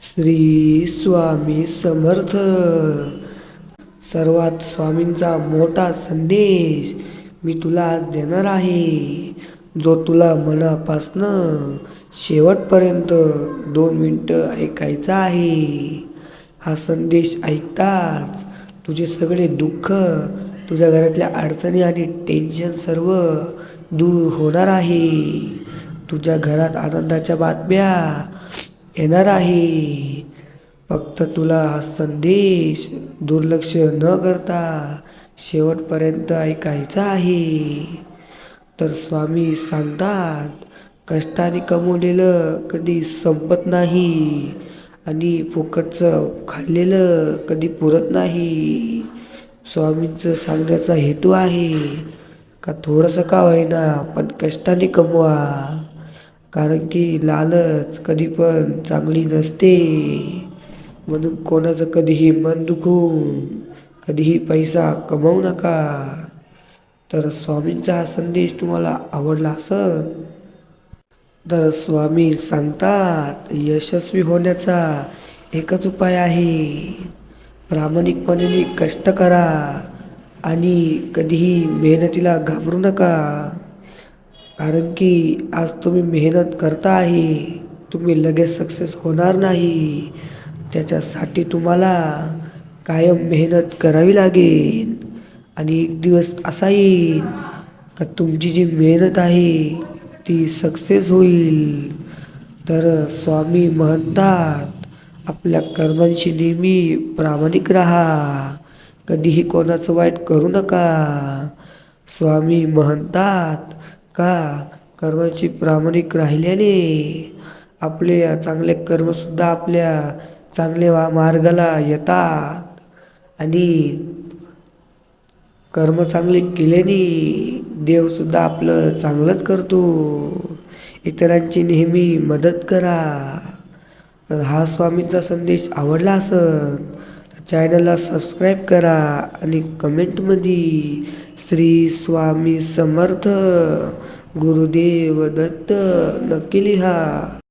श्री स्वामी समर्थ. सर्वात स्वामींचा मोठा संदेश मी तुला आज देणार आहे. जो तुला मनापासनं शेवटपर्यंत दोन मिनटं ऐकायचा आहे. हा संदेश ऐकताच तुझे सगळे दुःख तुझ्या घरातल्या अडचणी आणि टेन्शन सर्व दूर होणार आहे. तुझ्या घरात आनंदाच्या बातम्या येणार आहे. फक्त तुला हा संदेश दुर्लक्ष न करता शेवटपर्यंत ऐकायचा आहे. तर स्वामी सांगतात कष्टाने कमवलेलं कधी संपत नाही आणि फुकटचं खाल्लेलं कधी पुरत नाही. स्वामींचं सांगण्याचा हेतू आहे का थोडंसं का होईना पण कष्टाने कमवा. कारण की लालच कधी पण चांगली नसते. म्हणून कोणाचं कधीही मन दुखून कधीही पैसा कमवू नका. तर स्वामींचा हा संदेश तुम्हाला आवडला असन तर स्वामी सांगतात यशस्वी होण्याचा एकच उपाय आहे. प्रामाणिकपणे कष्ट करा आणि कधीही मेहनतीला घाबरू नका. कारण की आज तुम्ही मेहनत करता आहे तुम्ही लगेच सक्सेस होणार नाही. त्याच्यासाठी तुम्हाला कायम मेहनत करावी लागेल. आणि एक दिवस असा येईल का तुमची जी मेहनत आहे ती सक्सेस होईल. तर स्वामी म्हणतात आपल्या कर्मांशी नेहमी प्रामाणिक राहा. कधीही कोणाचं वाईट करू नका. स्वामी म्हणतात का? कर्माची प्रामाणिक राहिल्याने आपले चांगले कर्मसुद्धा आपल्या चांगले वा मार्गाला येतात. आणि कर्म चांगले केल्याने देवसुद्धा आपलं चांगलंच करतो. इतरांची नेहमी मदत करा. हा स्वामींचा संदेश आवडला असन. चॅनलला सबस्क्राईब करा आणि कमेंटमध्ये श्री स्वामी समर्थ गुरुदेव दत्त नक्की लिहा.